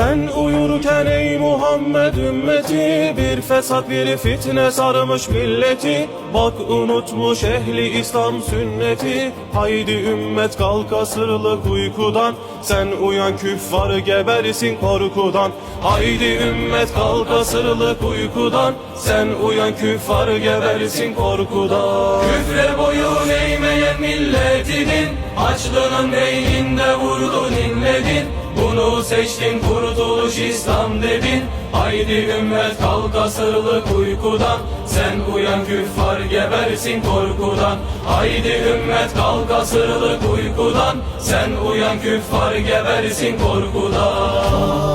Sen uyurken ey Muhammed ümmeti Bir fesat bir fitne sarmış milleti. Bak unutmuş ehli İslam sünneti. Haydi ümmet kalk asırlık uykudan. Sen uyan küffar gebersin korkudan. Haydi ümmet kalk asırlık uykudan. Sen uyan küffar gebersin korkudan. Küfre boyun eğmeyen milletinin Açlığının beyninde vurdun inledin. Bunu seçtin kurtuluş İslam dedin. Haydi ümmet kalk asırlık uykudan Sen uyan küffar gebersin korkudan. Haydi ümmet kalk asırlık uykudan Sen uyan küffar gebersin korkudan